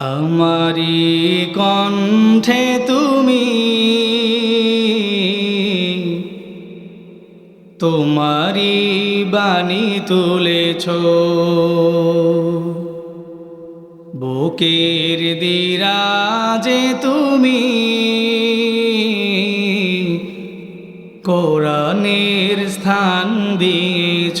আমারি কণ্ঠে তুমি তোমারি বাণী তুলেছ। বুকের দিরাজে তুমি কোরআনের স্থান দিয়েছ।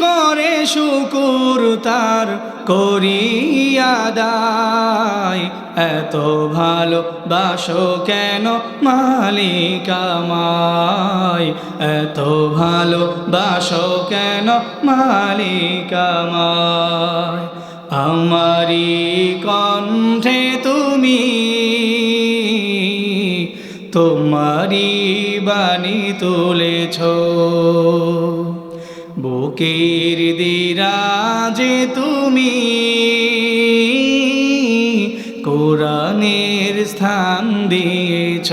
করে শুকুর তার করিয়া দায়। এত ভালোবাসো কেন মালিক আমায়? এত ভালোবাসো কেন মালিক আমায়? আমারি কণ্ঠে তুমি তোমারি বাণী তুলেছ। বুকের দিরাজে তুমি কোরআনের স্থান দিয়েছ।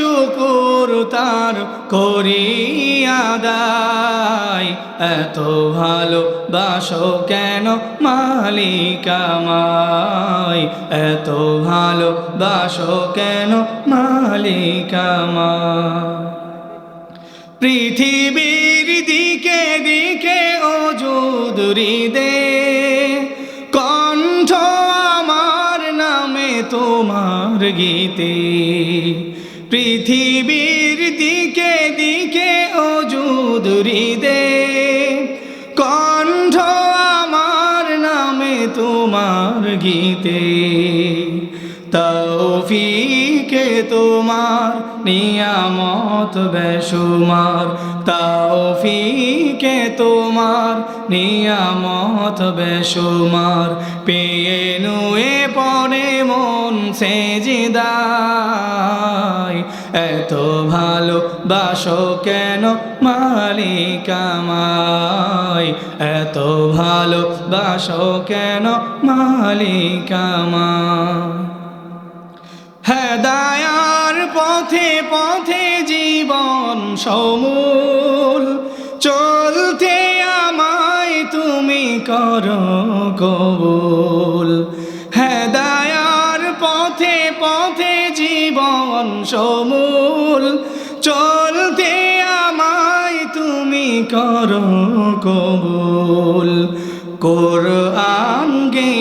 শুকুর তার করিয়া দায় এত ভালোবাসো কেন মালিক আমায়? এত ভালোবাসো কেন মালিক আমায়? পৃথিবীর দিকে দিকে ও যুদুরি দে কণ্ঠ আমার নামে তোমার গীতে। পৃথিবীর দিকে দিকে ও যুদুরি দে কণ্ঠ আমার নামে তোমার গীতে তৌফিকে তোমার নিয়ামত বেশুমার। তৌফিকে তোমার নিয়ামত বেশুমার। পেয়ে নুয়ে পড়ে মন সে জিদায় এত ভালো বাসো কেন মালিক এত ভালো বাসো কেন মালিক হেদায়ার পথে পথে জীবন সমূল। চলতে আমায় তুমি করো কবুল। হেদায়ার পথে পথে জীবন সমূল। চলতে আমায় তুমি করো কবুল। কোরআন গে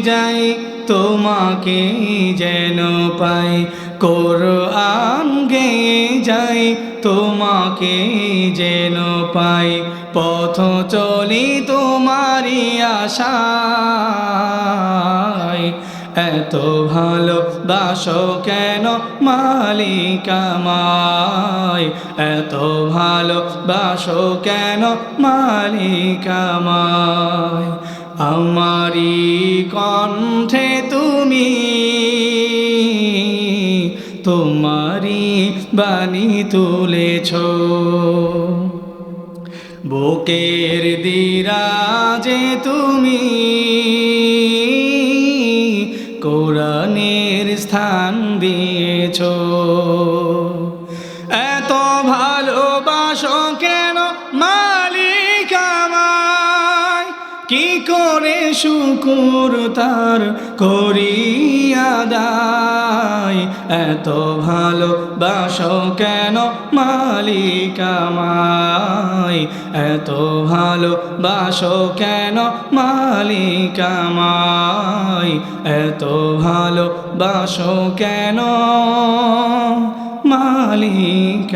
যাই তোমাকে যেন পাই। কোরআন গে যাই, তোমাকে যেন পাই। পথ চলি তোমারি আশায়। এত ভালো বাসো কেন মালিক আমায়? এত ভালো বাসো কেন মালিক আমায়? আমারি কণ্ঠে তুমি তোমারি বাণী তুলেছ। বুকের দিরাজে তুমি কোরআনের স্থান দিয়েছ। কি করে শুকুর তার করিয়া এত ভালো ভালোবাসো কেন মালিক এত ভালোবাসো কেন মালিক এত ভালোবাসো কেন মালিক